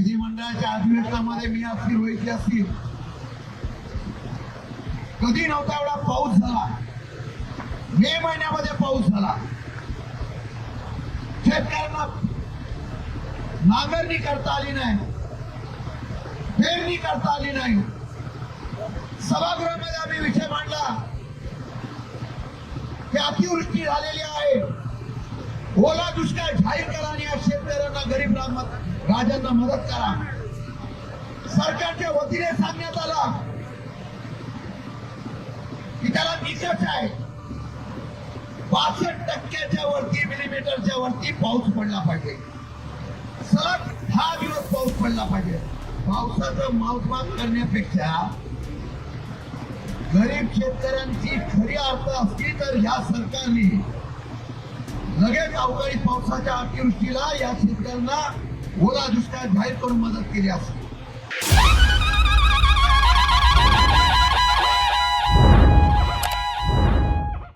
विधिमंडळाच्या अधिवेशनामध्ये मी असतील व्हायची असतील. कधी नव्हता एवढा पाऊस झाला. मे महिन्यामध्ये पाऊस झाला. शेतकऱ्यांना नांगरणी करता आली नाही. पेरणी करता आली नाही. सभागृहामध्ये आम्ही विषय मांडला. की अतिवृष्टी झालेली आहे. ओला दुष्काळ जाहीर कराने गरीब राम- राजांना मदत करा. सरकारच्या वतीने सांगण्यात आला की त्याला निकष आहे. बासष्ट टक्क्याच्या वरती मिलीमीटरच्या वरती पाऊस पडला पाहिजे. सलग दहा दिवस पाऊस पडला पाहिजे. पावसाचं मावसमाप करण्यापेक्षा गरीब शेतकऱ्यांची खरी अर्थ असली तर या सरकारने लगेच अवकाळी पावसाच्या अतिवृष्टीला या शेतकऱ्यांना ओला दुष्काळ जाहीर करून मदत केली असते.